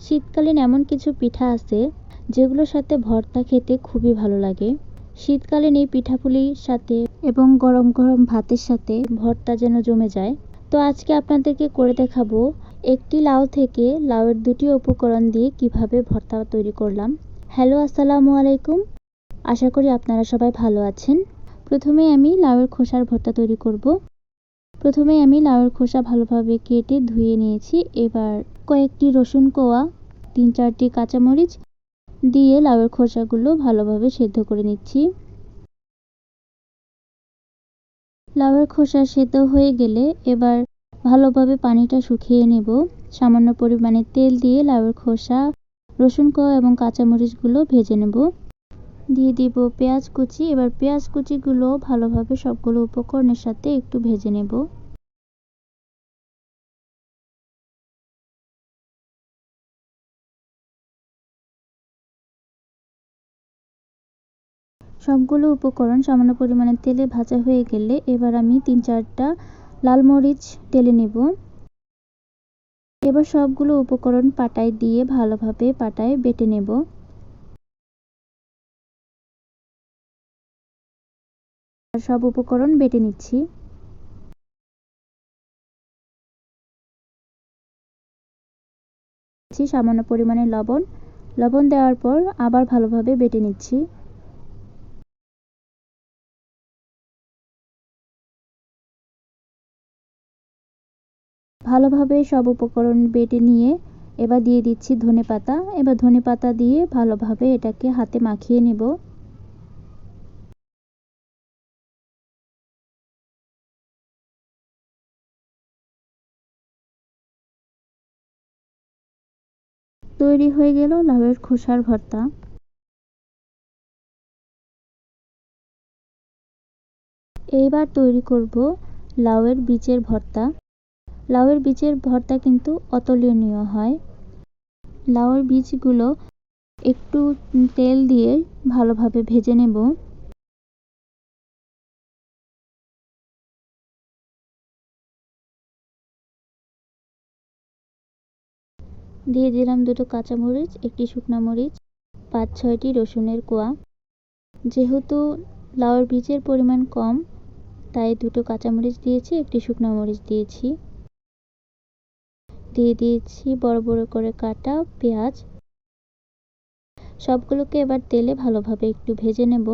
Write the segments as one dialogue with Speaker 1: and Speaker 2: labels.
Speaker 1: শীতকালীন এমন কিছু পিঠা আছে যেগুলোর সাথে ভর্তা খেতে খুবই ভালো লাগে। শীতকালীন এই পিঠাপুলির সাথে এবং গরম গরম ভাতের সাথে ভর্তা যেন জমে যায়। তো আজকে আপনাদেরকে করে দেখাবো একটি লাউ থেকে লাউয়ের দুটি উপকরণ দিয়ে কীভাবে ভর্তা তৈরি করলাম। হ্যালো, আসসালামু আলাইকুম। আশা করি আপনারা সবাই ভালো আছেন। প্রথমে আমি লাউয়ের খোসার ভর্তা তৈরি করব। প্রথমে আমি লাউয়ের খোসা ভালোভাবে কেটে ধুয়ে নিয়েছি। এবার কয়েকটি রসুন কোয়া, তিন চারটি কাঁচামরিচ দিয়ে লাউয়ের খোসাগুলো ভালোভাবে সেদ্ধ করে নিচ্ছি। লাউয়ের খোসা সেদ্ধ হয়ে গেলে এবার ভালোভাবে পানিটা শুকিয়ে নেব। সামান্য পরিমাণে তেল দিয়ে লাউয়ের খোসা, রসুন কোয়া এবং কাঁচামরিচগুলো ভেজে নেব। দিয়ে দিব পেঁয়াজ কুচি। এবার পেঁয়াজ কুচিগুলো ভালোভাবে সবগুলো উপকরণের সাথে একটু ভেজে নেব। সবগুলো উপকরণ সামান্য পরিমাণে তেলে ভাজা হয়ে গেলে এবার আমি তিন চারটা লাল মরিচ টেলে নেব। এবার সবগুলো উপকরণ পাটায় দিয়ে ভালোভাবে পাটায় বেটে নেব। সব উপকরণ বেটে নিচ্ছি। সামান্য পরিমাণে লবণ। লবণ দেওয়ার পর আবার ভালোভাবে বেটে নিচ্ছি। ভালোভাবে সব উপকরণ বেটে নিয়ে এবার দিয়ে দিচ্ছি ধনে পাতা। এবার ধনে পাতা দিয়ে ভালোভাবে এটাকে হাতে মাখিয়ে নেব। তৈরি হয়ে গেল লাউয়ের খোসার ভর্তা। এইবার তৈরি করব লাউয়ের বীজের ভর্তা। লাউয়ের বীজের ভর্তা কিন্তু অতুলনীয় হয়। লাউয়ের বীজগুলো একটু তেল দিয়ে ভালোভাবে ভেজে নেব। দিয়ে দিলাম দুটো কাঁচামরিচ, একটি শুকনো মরিচ, পাঁচ ছয়টি রসুনের কোয়া। যেহেতু লাউয়ের বীজের পরিমাণ কম, তাই দুটো কাঁচামরিচ দিয়েছি, একটি শুকনো মরিচ দিয়েছি। দিয়ে দিয়েছি, বড় বড় করে কাটা পেঁয়াজ। সবগুলোকে এবার তেলে ভালোভাবে একটু ভেজে নেব।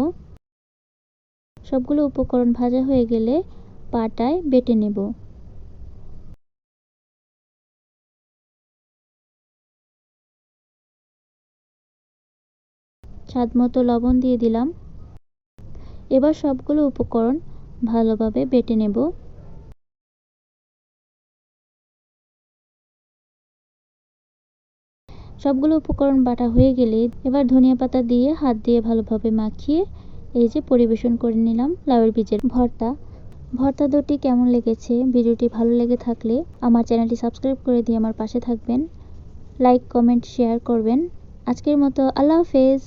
Speaker 1: সবগুলো উপকরণ ভাজা হয়ে গেলে পাটায় বেটে নেব। স্বাদ মতো লবণ দিয়ে দিলাম। এবার সবগুলো উপকরণ ভালোভাবে বেটে নেব। সবগুলো উপকরণ বাটা হয়ে গেলে এবার ধনিয়া পাতা দিয়ে হাত দিয়ে ভালোভাবে মাখিয়ে এই যে পরিবেশন করে নিলাম লাউয়ের বীজের ভর্তা। ভর্তা দুটি কেমন লেগেছে? ভিডিওটি ভালো লেগে থাকলে আমার চ্যানেলটি সাবস্ক্রাইব করে দিয়ে আমার পাশে থাকবেন। লাইক, কমেন্ট, শেয়ার করবেন। আজকের মতো আল্লাহ হাফেজ।